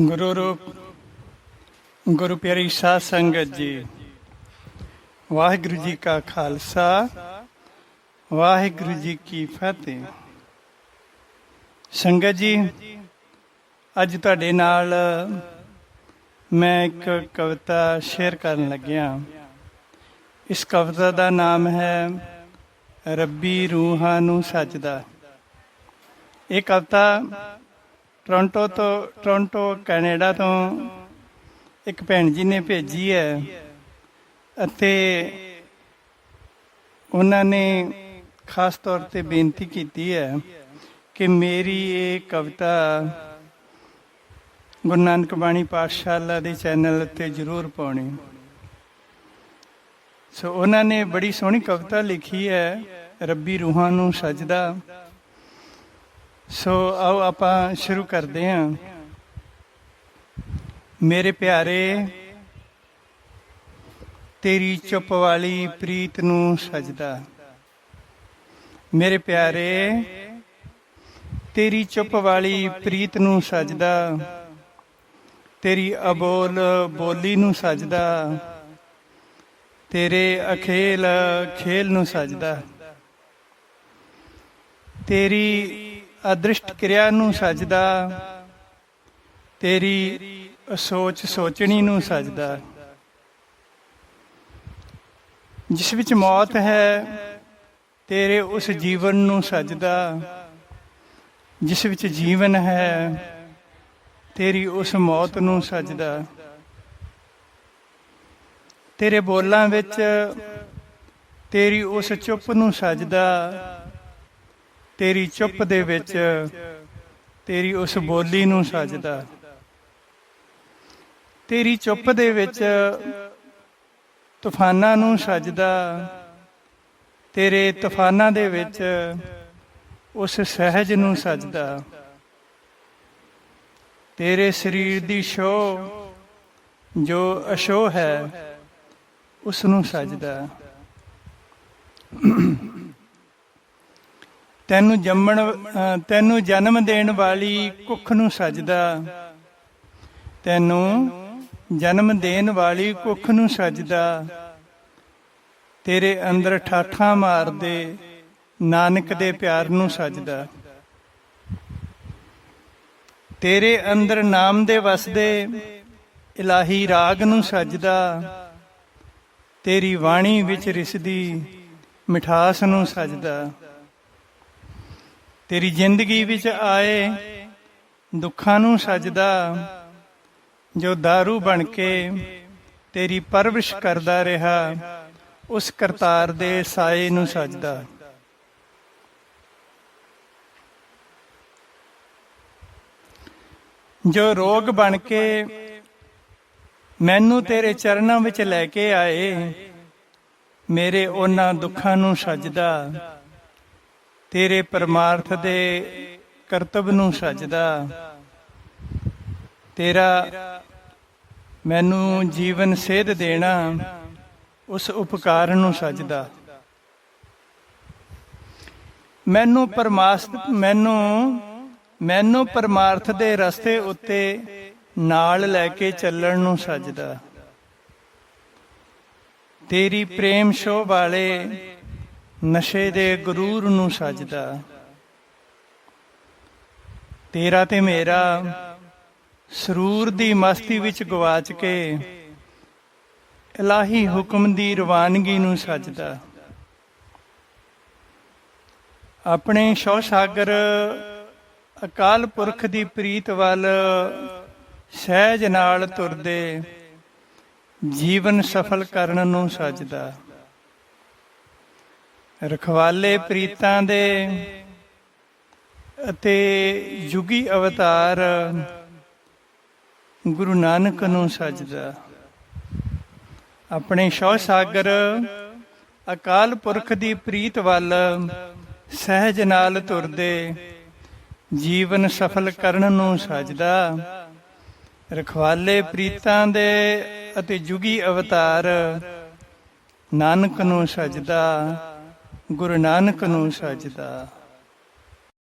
ਗੁਰੂ ਰੂਪ, ਗੁਰੂ ਪਿਆਰੀ ਸਾਧ ਸੰਗਤ ਜੀ। ਵਾਹਿਗੁਰੂ ਜੀ ਕਾ ਖਾਲਸਾ, ਵਾਹਿਗੁਰੂ ਜੀ ਕੀ ਫਤਿਹ। ਸੰਗਤ ਜੀ, ਅੱਜ ਤੁਹਾਡੇ ਨਾਲ ਮੈਂ ਇੱਕ ਕਵਿਤਾ ਸ਼ੇਅਰ ਕਰਨ ਲੱਗਿਆ। ਇਸ ਕਵਿਤਾ ਦਾ ਨਾਮ ਹੈ, ਰੱਬੀ ਰੂਹਾਂ ਨੂੰ ਸੱਜਦਾ। ਇਹ ਕਵਿਤਾ ਟੋਰਾਂਟੋ ਤੋਂ ਟੋਰਾਂਟੋ, ਕੈਨੇਡਾ ਤੋਂ ਇੱਕ ਭੈਣ ਜੀ ਨੇ ਭੇਜੀ ਹੈ ਅਤੇ ਉਹਨਾਂ ਨੇ ਖਾਸ ਤੌਰ ਤੇ ਬੇਨਤੀ ਕੀਤੀ ਹੈ ਕਿ ਮੇਰੀ ਇਹ ਕਵਿਤਾ ਗੁਰੂ ਨਾਨਕ ਬਾਣੀ ਪਾਠਸ਼ਾਲਾ ਦੇ ਚੈਨਲ ਉੱਤੇ ਜ਼ਰੂਰ ਪਾਉਣੀ। ਸੋ ਉਹਨਾਂ ਨੇ ਬੜੀ ਸੋਹਣੀ ਕਵਿਤਾ ਲਿਖੀ ਹੈ, ਰੱਬੀ ਰੂਹਾਂ ਨੂੰ ਸਜਦਾ। ਸੋ ਆਓ ਆਪਾਂ ਸ਼ੁਰੂ ਕਰਦੇ ਹਾਂ। ਮੇਰੇ ਪਿਆਰੇ, ਤੇਰੀ ਚੁੱਪ ਵਾਲੀ ਪ੍ਰੀਤ ਨੂੰ ਸਜਦਾ। ਮੇਰੇ ਪਿਆਰੇ, ਤੇਰੀ ਚੁੱਪ ਵਾਲੀ ਪ੍ਰੀਤ ਨੂੰ ਸਜਦਾ। ਤੇਰੀ ਅਬੋਲ ਬੋਲੀ ਨੂੰ ਸਜਦਾ। ਤੇਰੇ ਅਖੇਲ ਖੇਲ ਨੂੰ ਸਜਦਾ। ਤੇਰੀ ਅਦ੍ਰਿਸ਼ਟ ਕਿਰਿਆ ਨੂੰ ਸਜਦਾ, ਤੇਰੀ ਸੋਚ ਸੋਚਣੀ ਨੂੰ ਸਜਦਾ। ਜਿਸ ਵਿੱਚ ਮੌਤ ਹੈ, ਤੇਰੇ ਉਸ ਜੀਵਨ ਨੂੰ ਸਜਦਾ। ਜਿਸ ਵਿੱਚ ਜੀਵਨ ਹੈ, ਤੇਰੀ ਉਸ ਮੌਤ ਨੂੰ ਸਜਦਾ। ਤੇਰੇ ਬੋਲਾਂ ਵਿੱਚ ਤੇਰੀ ਉਸ ਚੁੱਪ ਨੂੰ ਸਜਦਾ। ਤੇਰੀ ਚੁੱਪ ਦੇ ਵਿੱਚ ਤੇਰੀ ਉਸ ਬੋਲੀ ਨੂੰ ਸਜਦਾ। ਤੇਰੀ ਚੁੱਪ ਦੇ ਵਿੱਚ ਤੂਫਾਨਾਂ ਨੂੰ ਸਜਦਾ। ਤੇਰੇ ਤੂਫਾਨਾਂ ਦੇ ਵਿੱਚ ਉਸ ਸਹਿਜ ਨੂੰ ਸਜਦਾ। ਤੇਰੇ ਸਰੀਰ ਦੀ ਸ਼ੋ ਜੋ ਅਸ਼ੋ ਹੈ ਉਸ ਨੂੰ ਸਜਦਾ। ਤੈਨੂੰ ਜੰਮਣ ਤੈਨੂੰ ਜਨਮ ਦੇਣ ਵਾਲੀ ਕੁੱਖ ਨੂੰ ਸਜਦਾ। ਤੈਨੂੰ ਜਨਮ ਦੇਣ ਵਾਲੀ ਕੁੱਖ ਨੂੰ ਸਜਦਾ। ਤੇਰੇ ਅੰਦਰ ਠਾਠਾਂ ਮਾਰਦੇ, ਨਾਨਕ ਦੇ ਪਿਆਰ ਨੂੰ ਸਜਦਾ। ਤੇਰੇ ਅੰਦਰ ਨਾਮ ਦੇ ਵਸਦੇ, ਇਲਾਹੀ ਰਾਗ ਨੂੰ ਸਜਦਾ। ਤੇਰੀ ਬਾਣੀ ਵਿੱਚ ਰਿਸਦੀ, ਮਿਠਾਸ ਨੂੰ ਸਜਦਾ। ਤੇਰੀ ਜ਼ਿੰਦਗੀ ਵਿੱਚ ਆਏ ਦੁੱਖਾਂ ਨੂੰ ਸਜਦਾ, ਜੋ दारू ਬਣ ਕੇ ਤੇਰੀ ਪਰਵਿਸ਼ ਕਰਦਾ ਰਿਹਾ, ਉਸ ਕਰਤਾਰ ਦੇ ਸਾਏ ਨੂੰ ਸਜਦਾ। ਜੋ ਰੋਗ ਬਣ ਕੇ ਮੈਨੂੰ ਤੇਰੇ ਚਰਨਾਂ ਵਿੱਚ ਲੈ ਕੇ ਆਏ, ਮੇਰੇ ਉਹਨਾਂ ਦੁੱਖਾਂ ਨੂੰ ਸਜਦਾ। ਤੇਰੇ ਪਰਮਾਰਥ ਦੇ ਕਰਤਵ ਨੂੰ ਸਜਦਾ। ਤੇਰਾ ਮੈਨੂੰ ਜੀਵਨ ਸੇਧ ਦੇਣਾ, ਉਸ ਉਪਕਾਰ ਨੂੰ ਸਜਦਾ। ਮੈਨੂੰ ਪਰਮਾਸ ਮੈਨੂੰ ਮੈਨੂੰ ਪਰਮਾਰਥ ਦੇ ਰਸਤੇ ਉੱਤੇ ਨਾਲ ਲੈ ਕੇ ਚੱਲਣ ਨੂੰ ਸਜਦਾ। ਤੇਰੀ ਪ੍ਰੇਮ ਸ਼ੋਭ ਵਾਲੇ ਨਸ਼ੇ ਦੇ ਗਰੂਰ ਨੂੰ ਸਜਦਾ। ਤੇਰਾ ਤੇ ਮੇਰਾ ਸਰੂਰ ਦੀ ਮਸਤੀ ਵਿੱਚ ਗਵਾਚ ਕੇ ਇਲਾਹੀ ਹੁਕਮ ਦੀ ਰਵਾਨਗੀ ਨੂੰ ਸਜਦਾ। ਆਪਣੇ ਸ਼ੌ ਸਾਗਰ ਅਕਾਲ ਪੁਰਖ ਦੀ ਪ੍ਰੀਤ ਵੱਲ ਸਹਿਜ ਨਾਲ ਤੁਰਦੇ ਜੀਵਨ ਸਫਲ ਕਰਨ ਨੂੰ ਸਜਦਾ। ਰਖਵਾਲੇ ਪ੍ਰੀਤਾਂ ਦੇ ਅਤੇ ਯੁਗੀ ਅਵਤਾਰ ਗੁਰੂ ਨਾਨਕ ਨੂੰ ਸਜਦਾ। ਆਪਣੇ ਸ਼ੌ ਸਾਗਰ ਅਕਾਲ ਪੁਰਖ ਦੀ ਪ੍ਰੀਤ ਵੱਲ ਸਹਿਜ ਨਾਲ ਤੁਰਦੇ ਜੀਵਨ ਸਫਲ ਕਰਨ ਨੂੰ ਸਜਦਾ। ਰਖਵਾਲੇ ਪ੍ਰੀਤਾਂ ਦੇ ਅਤੇ ਯੁਗੀ ਅਵਤਾਰ ਨਾਨਕ ਨੂੰ ਸਜਦਾ। ਗੁਰੂ ਨਾਨਕ ਨੂੰ ਸਜਦਾ।